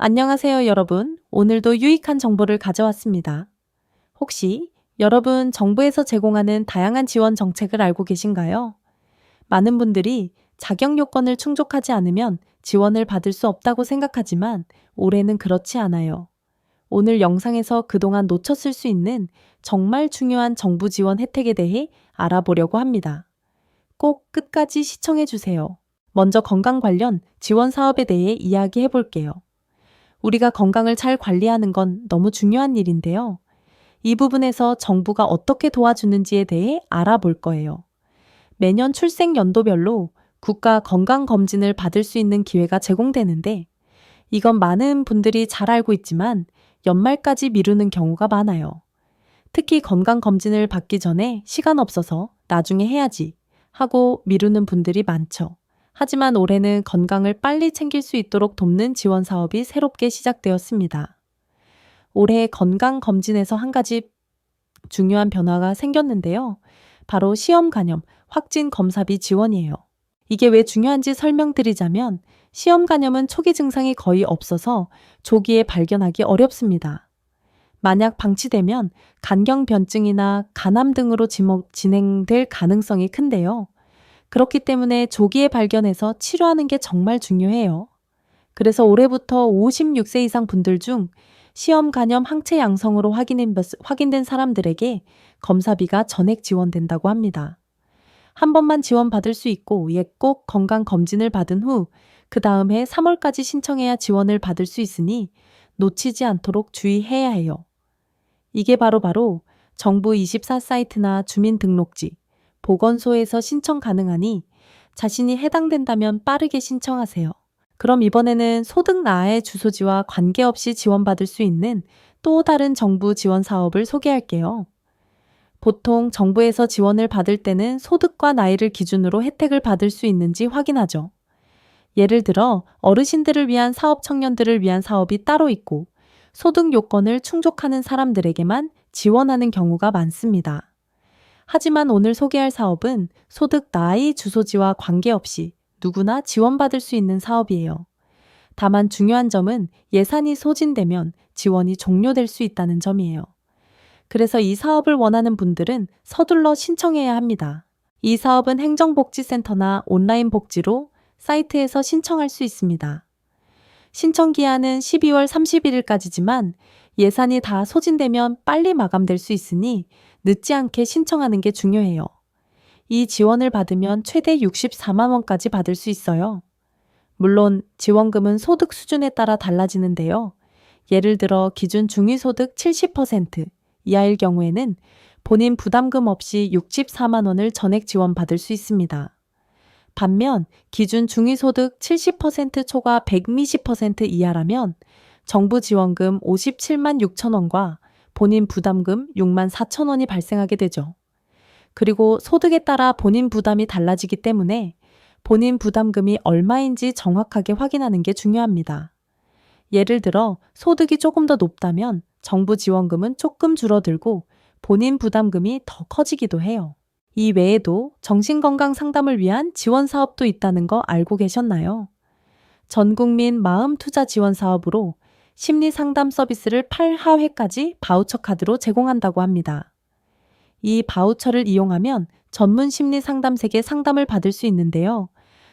안녕하세요, 여러분. 오늘도 유익한 정보를 가져왔습니다. 혹시 여러분 정부에서 제공하는 다양한 지원 정책을 알고 계신가요? 많은 분들이 자격 요건을 충족하지 않으면 지원을 받을 수 없다고 생각하지만 올해는 그렇지 않아요. 오늘 영상에서 그동안 놓쳤을 수 있는 정말 중요한 정부 지원 혜택에 대해 알아보려고 합니다. 꼭 끝까지 시청해 주세요. 먼저 건강 관련 지원 사업에 대해 이야기해 볼게요. 우리가 건강을 잘 관리하는 건 너무 중요한 일인데요. 이 부분에서 정부가 어떻게 도와주는지에 대해 알아볼 거예요. 매년 출생 연도별로 국가 건강검진을 받을 수 있는 기회가 제공되는데 이건 많은 분들이 잘 알고 있지만 연말까지 미루는 경우가 많아요. 특히 건강검진을 받기 전에 시간 없어서 나중에 해야지 하고 미루는 분들이 많죠. 하지만 올해는 건강을 빨리 챙길 수 있도록 돕는 지원 사업이 새롭게 시작되었습니다. 올해 건강검진에서 한 가지 중요한 변화가 생겼는데요. 바로 시험 간염, 확진 검사비 지원이에요. 이게 왜 중요한지 설명드리자면 시험 간염은 초기 증상이 거의 없어서 조기에 발견하기 어렵습니다. 만약 방치되면 간경변증이나 간암 등으로 진행될 가능성이 큰데요. 그렇기 때문에 조기에 발견해서 치료하는 게 정말 중요해요. 그래서 올해부터 56세 이상 분들 중 시험 간염 항체 양성으로 확인된, 사람들에게 검사비가 전액 지원된다고 합니다. 한 번만 지원받을 수 있고 예꼭 건강 검진을 받은 후 그 다음 해 3월까지 신청해야 지원을 받을 수 있으니 놓치지 않도록 주의해야 해요. 이게 바로 바로 정부 24 사이트나 주민등록지, 보건소에서 신청 가능하니 자신이 해당된다면 빠르게 신청하세요. 그럼 이번에는 소득 나의 주소지와 관계없이 지원받을 수 있는 또 다른 정부 지원 사업을 소개할게요. 보통 정부에서 지원을 받을 때는 소득과 나이를 기준으로 혜택을 받을 수 있는지 확인하죠. 예를 들어 어르신들을 위한 사업 청년들을 위한 사업이 따로 있고 소득 요건을 충족하는 사람들에게만 지원하는 경우가 많습니다. 하지만 오늘 소개할 사업은 소득 나이 주소지와 관계없이 누구나 지원받을 수 있는 사업이에요. 다만 중요한 점은 예산이 소진되면 지원이 종료될 수 있다는 점이에요. 그래서 이 사업을 원하는 분들은 서둘러 신청해야 합니다. 이 사업은 행정복지센터나 온라인 복지로 사이트에서 신청할 수 있습니다. 신청 기한은 12월 31일까지지만 예산이 다 소진되면 빨리 마감될 수 있으니 늦지 않게 신청하는 게 중요해요. 이 지원을 받으면 최대 64만 원까지 받을 수 있어요. 물론 지원금은 소득 수준에 따라 달라지는데요. 예를 들어 기준 중위소득 70% 이하일 경우에는 본인 부담금 없이 64만 원을 전액 지원받을 수 있습니다. 반면 기준 중위소득 70% 초과 120% 이하라면 정부 지원금 57만 6천 원과 본인 부담금 6만 4천 원이 발생하게 되죠. 그리고 소득에 따라 본인 부담이 달라지기 때문에 본인 부담금이 얼마인지 정확하게 확인하는 게 중요합니다. 예를 들어 소득이 조금 더 높다면 정부 지원금은 조금 줄어들고 본인 부담금이 더 커지기도 해요. 이 외에도 정신건강 상담을 위한 지원 사업도 있다는 거 알고 계셨나요? 전국민 마음투자 지원 사업으로 심리 상담 서비스를 8하회까지 바우처 카드로 제공한다고 합니다. 이 바우처를 이용하면 전문 심리 상담색의 상담을 받을 수 있는데요.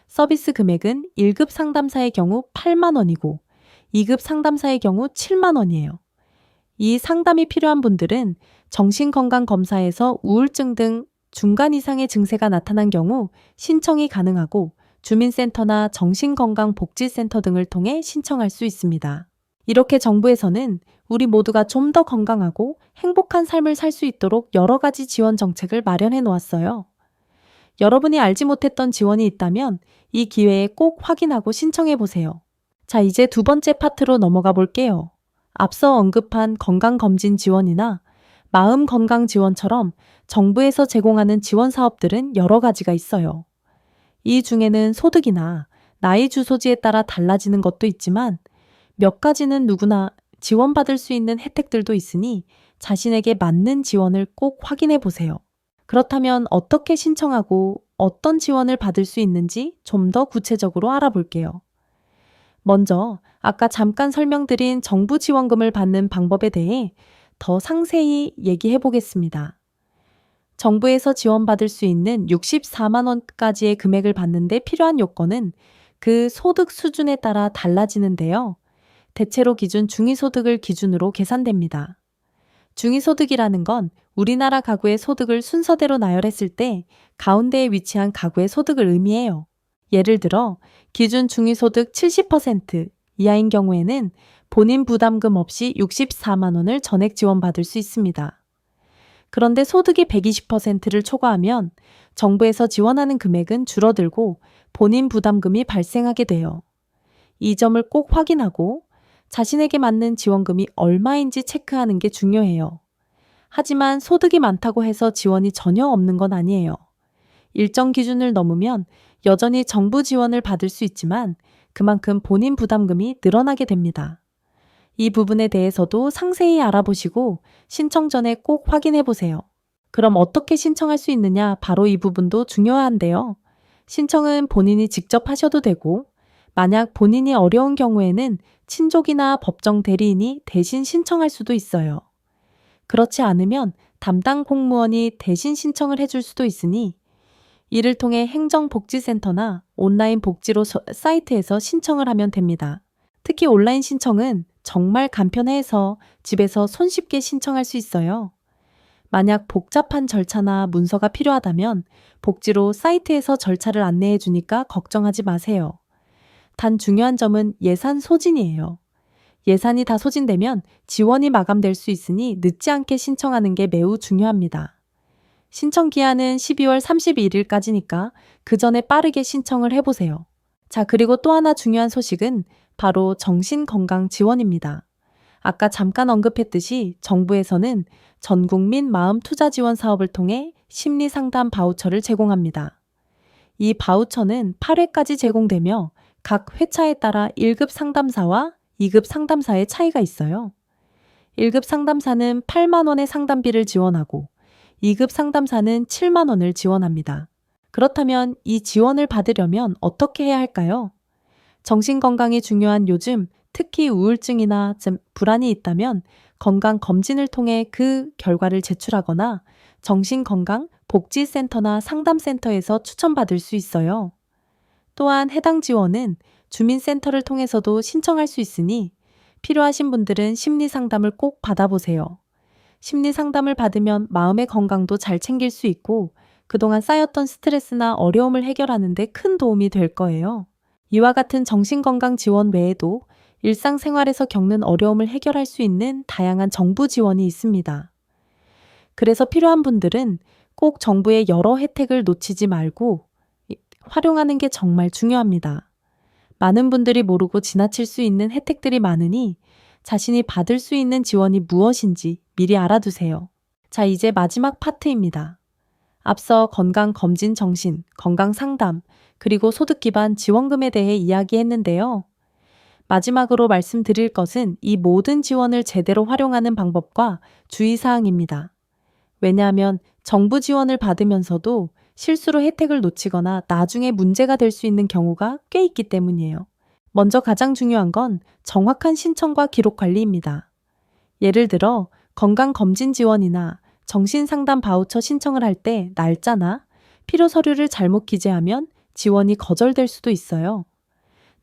서비스 금액은 1급 상담사의 경우 8만 원이고 2급 상담사의 경우 7만 원이에요. 이 상담이 필요한 분들은 정신건강검사에서 우울증 등 중간 이상의 증세가 나타난 경우 신청이 가능하고 주민센터나 정신건강복지센터 등을 통해 신청할 수 있습니다. 이렇게 정부에서는 우리 모두가 좀 더 건강하고 행복한 삶을 살 수 있도록 여러 가지 지원 정책을 마련해 놓았어요. 여러분이 알지 못했던 지원이 있다면 이 기회에 꼭 확인하고 신청해 보세요. 자, 이제 두 번째 파트로 넘어가 볼게요. 앞서 언급한 건강검진 지원이나 마음 건강 지원처럼 정부에서 제공하는 지원 사업들은 여러 가지가 있어요. 이 중에는 소득이나 나이 주소지에 따라 달라지는 것도 있지만 몇 가지는 누구나 지원받을 수 있는 혜택들도 있으니 자신에게 맞는 지원을 꼭 확인해 보세요. 그렇다면 어떻게 신청하고 어떤 지원을 받을 수 있는지 좀 더 구체적으로 알아볼게요. 먼저 아까 잠깐 설명드린 정부 지원금을 받는 방법에 대해 더 상세히 얘기해 보겠습니다. 정부에서 지원받을 수 있는 64만 원까지의 금액을 받는데 필요한 요건은 그 소득 수준에 따라 달라지는데요. 대체로 기준 중위소득을 기준으로 계산됩니다. 중위소득이라는 건 우리나라 가구의 소득을 순서대로 나열했을 때 가운데에 위치한 가구의 소득을 의미해요. 예를 들어 기준 중위소득 70% 이하인 경우에는 본인 부담금 없이 64만 원을 전액 지원받을 수 있습니다. 그런데 소득이 120%를 초과하면 정부에서 지원하는 금액은 줄어들고 본인 부담금이 발생하게 돼요. 이 점을 꼭 확인하고 자신에게 맞는 지원금이 얼마인지 체크하는 게 중요해요. 하지만 소득이 많다고 해서 지원이 전혀 없는 건 아니에요. 일정 기준을 넘으면 여전히 정부 지원을 받을 수 있지만 그만큼 본인 부담금이 늘어나게 됩니다. 이 부분에 대해서도 상세히 알아보시고 신청 전에 꼭 확인해 보세요. 그럼 어떻게 신청할 수 있느냐? 바로 이 부분도 중요한데요. 신청은 본인이 직접 하셔도 되고, 만약 본인이 어려운 경우에는 친족이나 법정 대리인이 대신 신청할 수도 있어요. 그렇지 않으면 담당 공무원이 대신 신청을 해줄 수도 있으니 이를 통해 행정복지센터나 온라인 복지로 서- 사이트에서 신청을 하면 됩니다. 특히 온라인 신청은 정말 간편해서 집에서 손쉽게 신청할 수 있어요. 만약 복잡한 절차나 문서가 필요하다면 복지로 사이트에서 절차를 안내해 주니까 걱정하지 마세요. 단 중요한 점은 예산 소진이에요. 예산이 다 소진되면 지원이 마감될 수 있으니 늦지 않게 신청하는 게 매우 중요합니다. 신청 기한은 12월 31일까지니까 그 전에 빠르게 신청을 해보세요. 자, 그리고 또 하나 중요한 소식은 바로 정신건강 지원입니다. 아까 잠깐 언급했듯이 정부에서는 전국민 마음 투자 지원 사업을 통해 심리 상담 바우처를 제공합니다. 이 바우처는 8회까지 제공되며 각 회차에 따라 1급 상담사와 2급 상담사의 차이가 있어요. 1급 상담사는 8만 원의 상담비를 지원하고 2급 상담사는 7만 원을 지원합니다. 그렇다면 이 지원을 받으려면 어떻게 해야 할까요? 정신건강이 중요한 요즘 특히 우울증이나 좀 불안이 있다면 건강 검진을 통해 그 결과를 제출하거나 정신건강 복지센터나 상담센터에서 추천받을 수 있어요. 또한 해당 지원은 주민센터를 통해서도 신청할 수 있으니 필요하신 분들은 심리 상담을 꼭 받아보세요. 심리 상담을 받으면 마음의 건강도 잘 챙길 수 있고 그동안 쌓였던 스트레스나 어려움을 해결하는데 큰 도움이 될 거예요. 이와 같은 정신건강 지원 외에도 일상생활에서 겪는 어려움을 해결할 수 있는 다양한 정부 지원이 있습니다. 그래서 필요한 분들은 꼭 정부의 여러 혜택을 놓치지 말고 이- 활용하는 게 정말 중요합니다. 많은 분들이 모르고 지나칠 수 있는 혜택들이 많으니 자신이 받을 수 있는 지원이 무엇인지 미리 알아두세요. 자, 이제 마지막 파트입니다. 앞서 건강 검진 정신, 건강 상담, 그리고 소득 기반 지원금에 대해 이야기했는데요. 마지막으로 말씀드릴 것은 이 모든 지원을 제대로 활용하는 방법과 주의사항입니다. 왜냐하면 정부 지원을 받으면서도 실수로 혜택을 놓치거나 나중에 문제가 될 수 있는 경우가 꽤 있기 때문이에요. 먼저 가장 중요한 건 정확한 신청과 기록 관리입니다. 예를 들어 건강검진 지원이나 정신상담 바우처 신청을 할 때 날짜나 필요 서류를 잘못 기재하면 지원이 거절될 수도 있어요.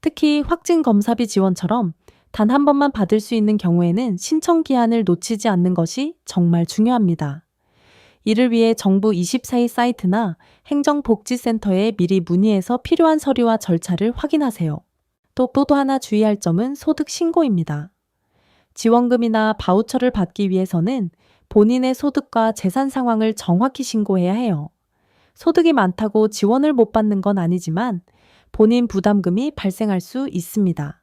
특히 확진 검사비 지원처럼 단 한 번만 받을 수 있는 경우에는 신청 기한을 놓치지 않는 것이 정말 중요합니다. 이를 위해 정부 24일 사이트나 행정복지센터에 미리 문의해서 필요한 서류와 절차를 확인하세요. 또 또 하나 주의할 점은 소득 신고입니다. 지원금이나 바우처를 받기 위해서는 본인의 소득과 재산 상황을 정확히 신고해야 해요. 소득이 많다고 지원을 못 받는 건 아니지만 본인 부담금이 발생할 수 있습니다.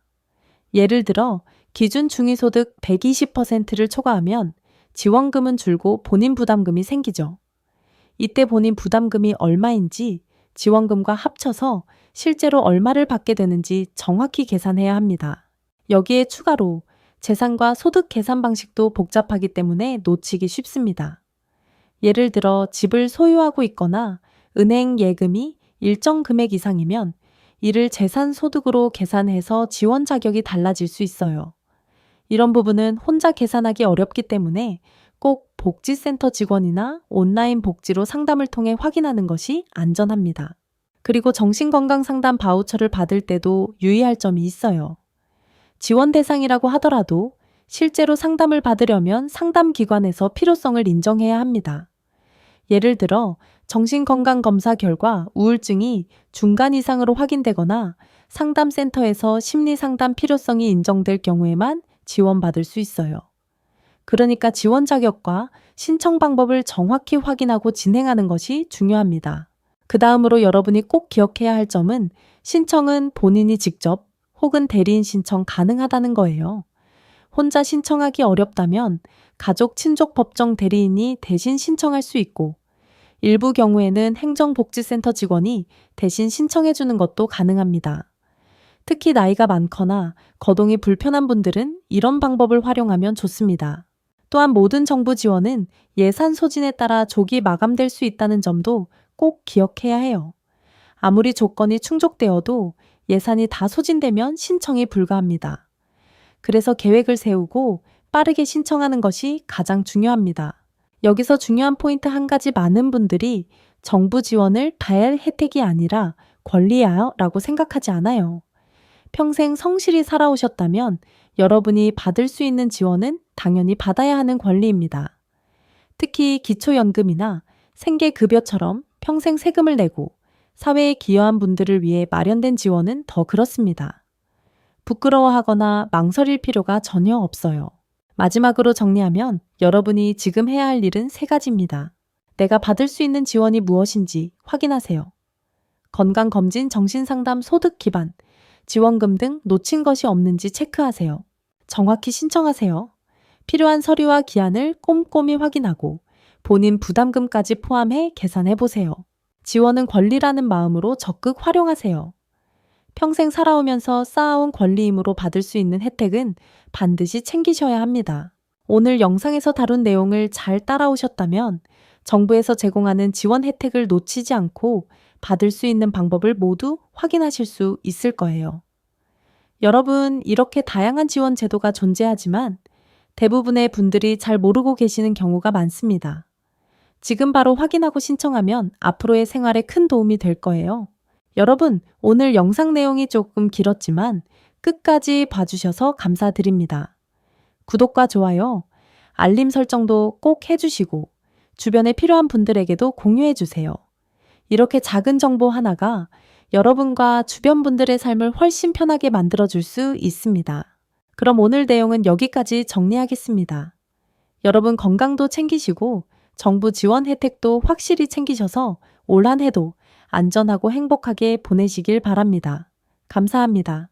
예를 들어 기준 중위소득 120%를 초과하면 지원금은 줄고 본인 부담금이 생기죠. 이때 본인 부담금이 얼마인지 지원금과 합쳐서 실제로 얼마를 받게 되는지 정확히 계산해야 합니다. 여기에 추가로 재산과 소득 계산 방식도 복잡하기 때문에 놓치기 쉽습니다. 예를 들어 집을 소유하고 있거나 은행 예금이 일정 금액 이상이면 이를 재산 소득으로 계산해서 지원 자격이 달라질 수 있어요. 이런 부분은 혼자 계산하기 어렵기 때문에 꼭 복지센터 직원이나 온라인 복지로 상담을 통해 확인하는 것이 안전합니다. 그리고 정신건강 상담 바우처를 받을 때도 유의할 점이 있어요. 지원 대상이라고 하더라도 실제로 상담을 받으려면 상담 기관에서 필요성을 인정해야 합니다. 예를 들어 정신건강검사 결과 우울증이 중간 이상으로 확인되거나 상담센터에서 심리상담 필요성이 인정될 경우에만 지원받을 수 있어요. 그러니까 지원 자격과 신청 방법을 정확히 확인하고 진행하는 것이 중요합니다. 그 다음으로 여러분이 꼭 기억해야 할 점은 신청은 본인이 직접 혹은 대리인 신청 가능하다는 거예요. 혼자 신청하기 어렵다면 가족 친족 법정 대리인이 대신 신청할 수 있고 일부 경우에는 행정복지센터 직원이 대신 신청해 주는 것도 가능합니다. 특히 나이가 많거나 거동이 불편한 분들은 이런 방법을 활용하면 좋습니다. 또한 모든 정부 지원은 예산 소진에 따라 조기 마감될 수 있다는 점도 꼭 기억해야 해요. 아무리 조건이 충족되어도 예산이 다 소진되면 신청이 불가합니다. 그래서 계획을 세우고 빠르게 신청하는 것이 가장 중요합니다. 여기서 중요한 포인트 한 가지 많은 분들이 정부 지원을 다할 혜택이 아니라 권리야 라고 생각하지 않아요. 평생 성실히 살아오셨다면 여러분이 받을 수 있는 지원은 당연히 받아야 하는 권리입니다. 특히 기초연금이나 생계급여처럼 평생 세금을 내고 사회에 기여한 분들을 위해 마련된 지원은 더 그렇습니다. 부끄러워하거나 망설일 필요가 전혀 없어요. 마지막으로 정리하면 여러분이 지금 해야 할 일은 세 가지입니다. 내가 받을 수 있는 지원이 무엇인지 확인하세요. 건강검진, 정신상담, 소득 기반, 지원금 등 놓친 것이 없는지 체크하세요. 정확히 신청하세요. 필요한 서류와 기한을 꼼꼼히 확인하고 본인 부담금까지 포함해 계산해 보세요. 지원은 권리라는 마음으로 적극 활용하세요. 평생 살아오면서 쌓아온 권리이므로 받을 수 있는 혜택은 반드시 챙기셔야 합니다. 오늘 영상에서 다룬 내용을 잘 따라오셨다면 정부에서 제공하는 지원 혜택을 놓치지 않고 받을 수 있는 방법을 모두 확인하실 수 있을 거예요. 여러분, 이렇게 다양한 지원 제도가 존재하지만 대부분의 분들이 잘 모르고 계시는 경우가 많습니다. 지금 바로 확인하고 신청하면 앞으로의 생활에 큰 도움이 될 거예요. 여러분, 오늘 영상 내용이 조금 길었지만 끝까지 봐주셔서 감사드립니다. 구독과 좋아요, 알림 설정도 꼭 해주시고 주변에 필요한 분들에게도 공유해 주세요. 이렇게 작은 정보 하나가 여러분과 주변 분들의 삶을 훨씬 편하게 만들어 줄 수 있습니다. 그럼 오늘 내용은 여기까지 정리하겠습니다. 여러분 건강도 챙기시고 정부 지원 혜택도 확실히 챙기셔서 올 한 해도 안전하고 행복하게 보내시길 바랍니다. 감사합니다.